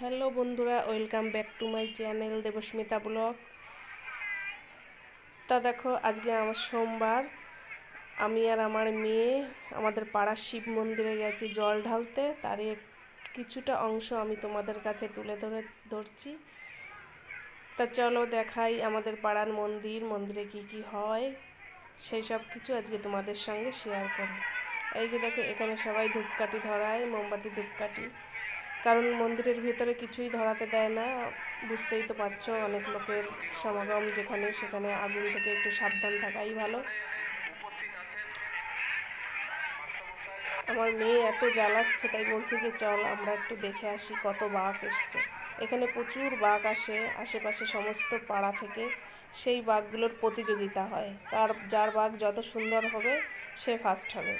Hello বন্ধুরা, welcome back to my channel Debasmita blog. তা দেখো, আজকে আমার সোমবার। আমি আর আমার মেয়ে আমাদের পাড়ার শিব মন্দিরে গেছি জল ঢালতে। তারই কিছুটা অংশ আমি তোমাদের কাছে তুলে ধরে ধরছি। তা চলো দেখাই আমাদের পাড়ার মন্দির, মন্দিরে কি কি হয়। সেই সব কিছু আজকে তোমাদের সঙ্গে শেয়ার করি। এই যে দেখো, এখানে সবাই ধূপকাঠি ধরায়, মোমবাতি ধূপকাঠি। কারণ মন্দিরের ভিতরে কিছুই ধরাতে দেয় না। বুঝতেই তো পারছ, অনেক লোকের সমাগম যেখানে সেখানে আগুন থেকে একটু সাবধান থাকাই ভালো। আমার মেয়ে এত জ্বালাচ্ছে, তাই বলছে যে চল আমরা একটু দেখে আসি কত বাঘ এসছে। এখানে প্রচুর বাঘ আসে, আশেপাশে সমস্ত পাড়া থেকে সেই বাঘগুলোর প্রতিযোগিতা হয়। কার, যার বাঘ যত সুন্দর হবে, সে ফার্স্ট হবে।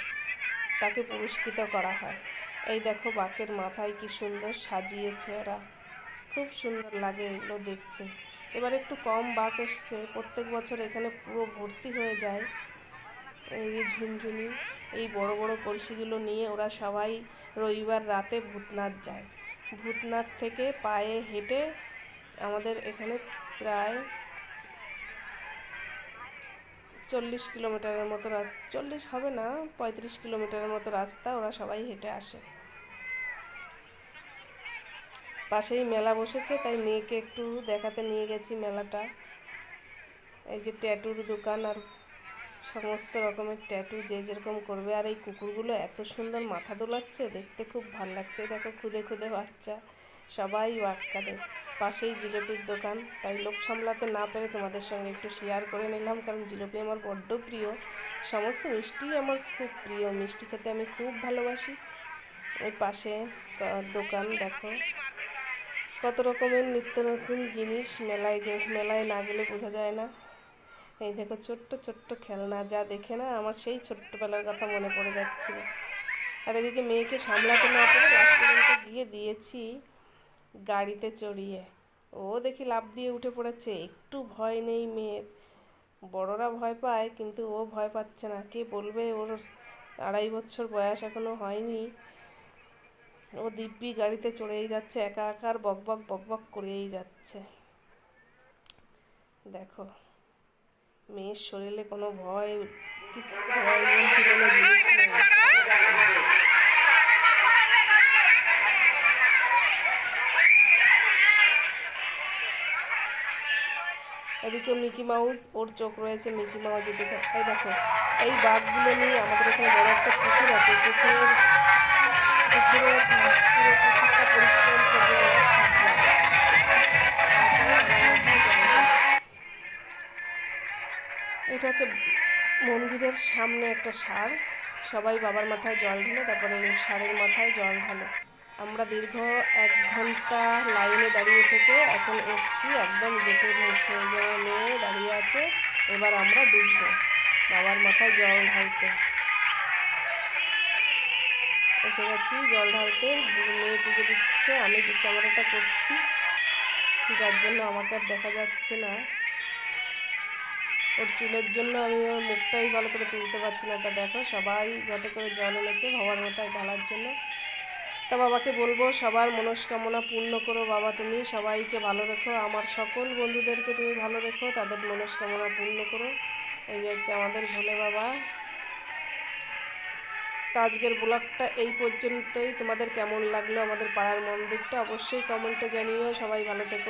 তাকে পুরস্কৃত করা হয়। এই দেখো বাকের মাথায় কি সুন্দর সাজিয়েছে ওরা। খুব সুন্দর লাগে এগুলো দেখতে। এবার একটু কম বাঘ এসছে। প্রত্যেক বছর এখানে পুরো ভর্তি হয়ে যায় এই ঝুনঝুনি। এই বড় বড় কলসিগুলো নিয়ে ওরা সবাই রবিবার রাতে ভূতনাথ যায়। ভূতনাথ থেকে পায়ে হেঁটে আমাদের এখানে প্রায় চল্লিশ কিলোমিটারের মতো চল্লিশ হবে না, পঁয়ত্রিশ কিলোমিটারের মতো রাস্তা, ওরা সবাই হেঁটে আসে। পাশেই মেলা বসেছে, তাই মেয়েকে একটু দেখাতে নিয়ে গেছি মেলাটা। এই যে ট্যাটুর দোকান আর সমস্ত রকমের ট্যাটু যে যেরকম করবে, আর এই কুকুরগুলো এত সুন্দর মাথা দোলাচ্ছে, দেখতে খুব ভালো লাগছে। দেখো, খুদে খুদে বাচ্চা, সবাই ওয়াক্কাদে পাশেই জিলিপির দোকান। তাই লোক সামলাতে না পেরে তোমাদের সঙ্গে একটু শেয়ার করে নিলাম, কারণ জিলিপি আমার বড্ড প্রিয়। সমস্ত মিষ্টিই আমার খুব প্রিয়, মিষ্টি খেতে আমি খুব ভালোবাসি। ওই পাশে দোকান, দেখো। কত রকমের নিত্য নতুন জিনিস, মেলায় গে, মেলায় না গেলে বোঝা যায় না। এই দেখো ছোট্ট ছোট্ট খেলনা, যা দেখে না আমার সেই ছোট্টবেলার কথা মনে পড়ে যাচ্ছিল। আর এদিকে মেয়েকে সামলাতে না পেরে পর্যন্ত গিয়ে দিয়েছি গাড়িতে চড়িয়ে। ও দেখি লাফ দিয়ে উঠে পড়েছে। একটু ভয় নেই মেয়ের। বড়রা ভয় পায়, কিন্তু ও ভয় পাচ্ছে না। কে বলবে? ওর আড়াই বছর বয়স এখনও হয়নি। ও দিব্যি গাড়িতে চড়েই যাচ্ছে, একা একা আর বক বক বক বক করেই যাচ্ছে। দেখো, মেয়ের শরীরে কোনো ভয় ভয় বলতে কোনো জিনিস নেই এদিকে মিকি মাউস, ওর চোখ রয়েছে মিকি মাউসের দিকে। এই দেখো, এই বাঘগুলো নিয়ে আমাদের এখানে বড় একটা পুকুর আছে। পুকুরের পুকুরের পরিষ্কার এটা হচ্ছে মন্দিরের সামনে একটা সার। সবাই বাবার মাথায় জল ঢেলে, তারপরে সারের মাথায় জল ঢালে। আমরা দীর্ঘ এক ঘণ্টা লাইনে দাঁড়িয়ে থেকে এখন এসছি একদম গেটের মুখে এই যে মেয়ে দাঁড়িয়ে আছে, এবার আমরা ডুববো। বাবার মাথায় জল ঢালতে। এসে গেছি জল ঢালতে। মেয়ে পুজো দিচ্ছে, আমি ক্যামেরাটা করছি। যার জন্য আমাকে আর দেখা যাচ্ছে না। ওর চুলের জন্য আমি ওর মুখটাই ভালো করে তুলতে পারছি না। তা দেখো, সবাই ঘটে করে জল এনেছে বাবার মাথায় ঢালার জন্য। তা বাবাকে বলব, সবার মনস্কামনা পূর্ণ করো বাবা তুমি, সবাইকে ভালো রেখো। আমার সকল বন্ধুদেরকে তুমি ভালো রেখো, তাদের মনস্কামনা পূর্ণ করো। এই যে হচ্ছে আমাদের ভোলে বাবা। তা আজকের ব্লগটা এই পর্যন্তই। তোমাদের কেমন লাগল আমাদের পাড়ার মন্দিরটা অবশ্যই কমেন্টে জানিও। সবাই ভালো থেকো।